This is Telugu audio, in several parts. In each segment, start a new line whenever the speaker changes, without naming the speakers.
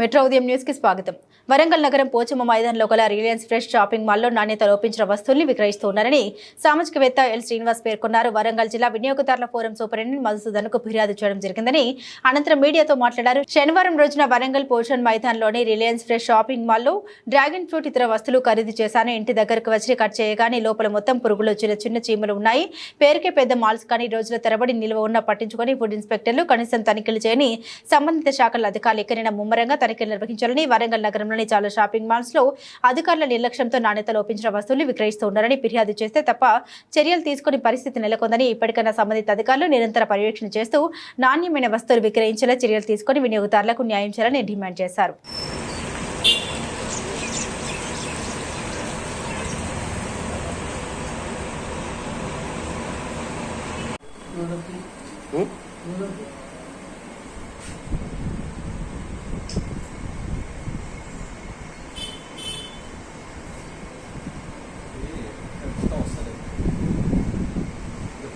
మెట్రో ఉదయం న్యూస్కి స్వాగతం. వరంగల్ నగరం పోచమ్మ మైదానంలో గల రిలయన్స్ ఫ్రెష్ షాపింగ్ మాల్లో నాణ్యత లోపించిన వస్తువుల్ని విక్రయిస్తున్నారని సామాజికవేత్త ఎల్ శ్రీనివాస్ పేర్కొన్నారు. వరంగల్ జిల్లా వినియోగదారుల ఫోరం సూపరింటెండెంట్ మధుసూదన్కు ఫిర్యాదు చేయడం జరిగిందని అనంతరం మీడియాతో మాట్లాడారు. శనివారం రోజున వరంగల్ పోషన్ మైదానంలోని రిలయన్స్ ఫ్రెష్ షాపింగ్ మాల్లో డ్రాగన్ ఫ్రూట్ ఇతర వస్తువులు ఖరీదు చేశాను. ఇంటి దగ్గరకు వచ్చి కట్ చేయగానే లోపల మొత్తం పురుగులు చిన్న చిన్న చీమలు ఉన్నాయి. పేరుకే పెద్ద మాల్స్ కానీ రోజుల తరబడి నిల్వ ఉన్న పట్టించుకొని ఫుడ్ ఇన్స్పెక్టర్లు కనీసం తనిఖీలు చేయని సంబంధిత శాఖల అధికారులు ఎక్కడైనా ముమ్మరంగా తనిఖీలు నిర్వహించాలని వరంగల్ నగరంలోని చాలా షాపింగ్ మాల్స్లో అధికారుల నిర్లక్ష్యంతో నాణ్యత లోపించిన వస్తువులు విక్రయిస్తున్నారని ఫిర్యాదు చేస్తే తప్ప చర్యలు తీసుకుని పరిస్థితి నెలకొందని ఇప్పటికైనా సంబంధిత అధికారులు నిరంతర పర్యవేక్షణ చేస్తూ నాణ్యమైన వస్తువులు విక్రయించేలా చర్యలు తీసుకుని వినియోగదారులకు న్యాయం చేయాలని డిమాండ్ చేశారు.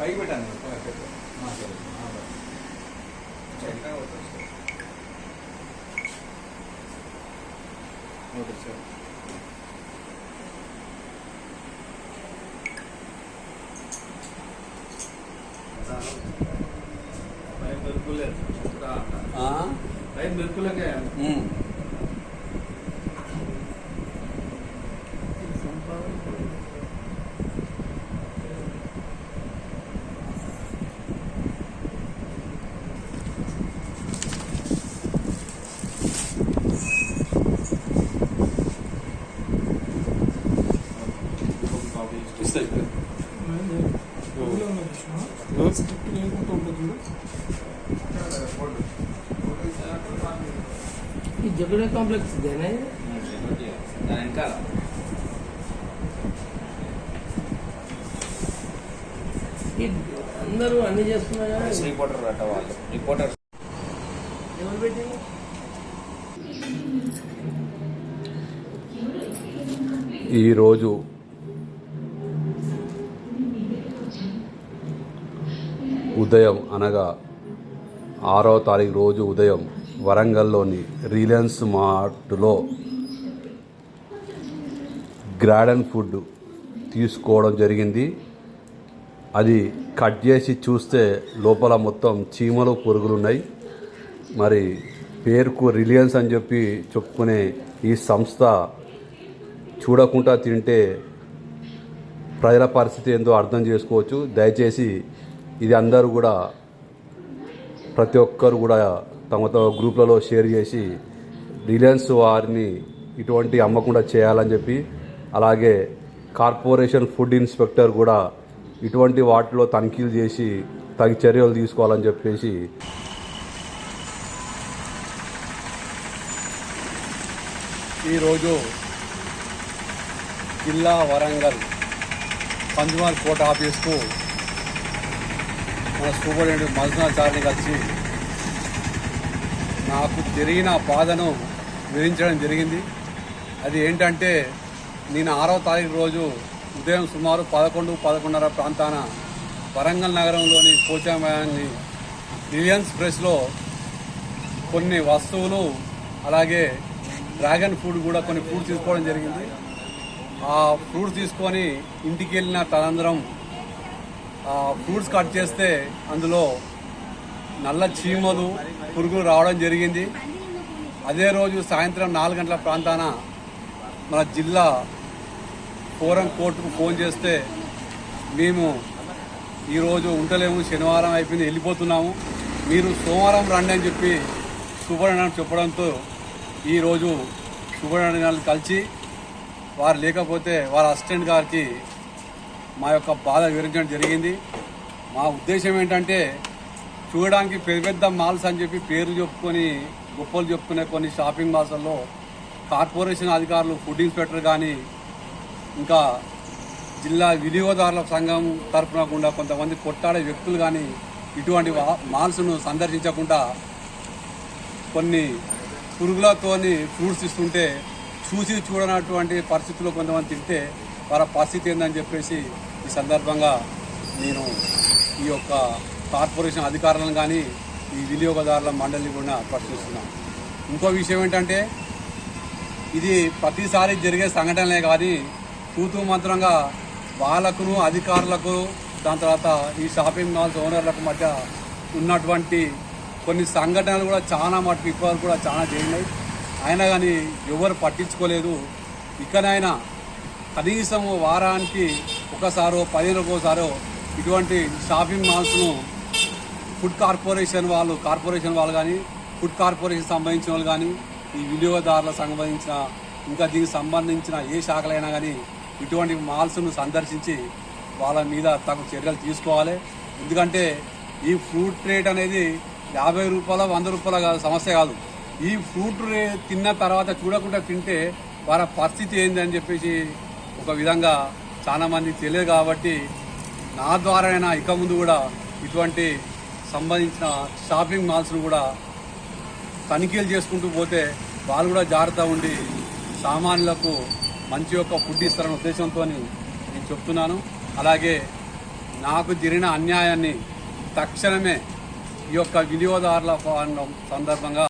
बाइक बैठा नहीं सर बिल्कुल बिल्कुल
ఈ జగడే కాంప్లెక్స్ ఇదేనా?
వెనకాల.
అందరూ అన్ని చేస్తున్నారు కానీ
రిపోర్టర్ అట్ట వాళ్ళు. రిపోర్టర్.
ఎవరు పెట్టింది
ఈరోజు ఉదయం అనగా ఆరో తారీఖు రోజు ఉదయం వరంగల్లోని రిలయన్స్ మార్ట్లో గ్రాడన్ ఫుడ్ తీసుకోవడం జరిగింది. అది కట్ చేసి చూస్తే లోపల మొత్తం చీమలు పురుగులు ఉన్నాయి మరి పేరుకు రిలయన్స్ అని చెప్పి చెప్పుకునే ఈ సంస్థ చూడకుండా తింటే ప్రజల పరిస్థితి ఏందో అర్థం చేసుకోవచ్చు. దయచేసి ఇది అందరూ కూడా ప్రతి ఒక్కరు కూడా తమ గ్రూప్లలో షేర్ చేసి రిలయన్స్ వారిని ఇటువంటి అమ్మకుండా చేయాలని చెప్పి అలాగే కార్పొరేషన్ ఫుడ్ ఇన్స్పెక్టర్ కూడా ఇటువంటి వాటిలో తనిఖీలు చేసి తగు చర్యలు తీసుకోవాలని చెప్పేసి
ఈరోజు జిల్లా వరంగల్ పంజుమాల్ కోర్ట్ ఆఫీస్కు మన సూపరింటెండెంట్ మల్సనాచారిని కలిసి నాకు జరిగిన బాధను వివరించడం జరిగింది. అది ఏంటంటే నేను ఆరో తారీఖు రోజు ఉదయం సుమారు పదకొండు పదకొండున్నర ప్రాంతాన వరంగల్ నగరంలోని పోచామయాన్ని రిలయన్స్ ప్రెస్లో కొన్ని వస్తువులు అలాగే డ్రాగన్ ఫ్రూట్ కూడా కొన్ని ఫ్రూట్స్ తీసుకోవడం జరిగింది. ఆ ఫ్రూట్స్ తీసుకొని ఇంటికి వెళ్ళిన తదనంతరం ఆ ఫ్రూట్స్ కట్ చేస్తే అందులో నల్ల చీమలు పురుగులు రావడం జరిగింది. అదే రోజు సాయంత్రం నాలుగు గంటల ప్రాంతాన మన జిల్లా ఫోరం కోర్టుకు ఫోన్ చేస్తే మేము ఈరోజు ఉండలేము శనివారం అయిపోయింది వెళ్ళిపోతున్నాము. మీరు సోమవారం రండి అని చెప్పి సూపరింటెండెంట్ చెప్పడంతో ఈరోజు సూపరింటెండెంట్ కలిసి వారు లేకపోతే వారి అసిస్టెంట్ గారికి మా యొక్క బాధ వివరించడం జరిగింది. మా ఉద్దేశం ఏంటంటే చూడడానికి పెద్ద పెద్ద మాల్స్ అని చెప్పి పేరు చెప్పుకొని గొప్పలు చెప్పుకునే కొన్ని షాపింగ్ మాల్స్లో కార్పొరేషన్ అధికారులు ఫుడ్ ఇన్స్పెక్టర్ కానీ ఇంకా జిల్లా వినియోగదారుల సంఘం తరఫున కూడా కొంతమంది కొట్టాడే వ్యక్తులు కానీ ఇటువంటి మాల్స్ను సందర్శించకుండా కొన్ని పురుగులతోని ఫ్రూట్స్ ఇస్తుంటే చూసి చూడనటువంటి పరిస్థితుల్లో కొంతమంది తింటే వారి పరిస్థితి ఏందని చెప్పేసి ఈ సందర్భంగా నేను ఈ యొక్క కార్పొరేషన్ అధికారులను కానీ ఈ వినియోగదారుల మండలిని కూడా ప్రశ్నిస్తున్నాం. ఇంకో విషయం ఏంటంటే ఇది ప్రతిసారి జరిగే సంఘటనలే కానీ తూతూ మంత్రంగా వాళ్ళకును అధికారులకు దాని తర్వాత ఈ షాపింగ్ మాల్స్ ఓనర్లకు మధ్య ఉన్నటువంటి కొన్ని సంఘటనలు కూడా చాలా మటుకు ఎక్కువ కూడా చాలా జరిగినాయి. అయినా కానీ ఎవరు పట్టించుకోలేదు. ఇకనైనా కనీసం వారానికి ఒకసారో పదిహేను ఒక్కోసారో ఇటువంటి షాపింగ్ మాల్స్ను ఫుడ్ కార్పొరేషన్ వాళ్ళు కార్పొరేషన్ వాళ్ళు కానీ ఫుడ్ కార్పొరేషన్ సంబంధించిన వాళ్ళు కానీ ఈ వినియోగదారులకు సంబంధించిన ఇంకా దీనికి సంబంధించిన ఏ శాఖలైనా కానీ ఇటువంటి మాల్స్ను సందర్శించి వాళ్ళ మీద తగు చర్యలు తీసుకోవాలి. ఎందుకంటే ఈ ఫ్రూట్ రేట్ అనేది యాభై రూపాయల వంద రూపాయల కాదు సమస్య కాదు. ఈ ఫ్రూట్ రే తిన్న తర్వాత చూడకుండా తింటే వాళ్ళ పరిస్థితి ఏంది అని చెప్పేసి ఒక విధంగా చాలామంది తెలియదు కాబట్టి నా ద్వారానైనా ఇక ముందు కూడా ఇటువంటి సంబంధించిన షాపింగ్ మాల్స్ను కూడా తనిఖీలు చేసుకుంటూ పోతే వాళ్ళు కూడా జాగ్రత్త ఉండి సామాన్యులకు మంచి యొక్క ఫుడ్ ఇస్తారన్న ఉద్దేశంతో నేను చెప్తున్నాను. అలాగే నాకు జరిగిన అన్యాయాన్ని తక్షణమే ఈ యొక్క వినియోగదారుల సందర్భంగా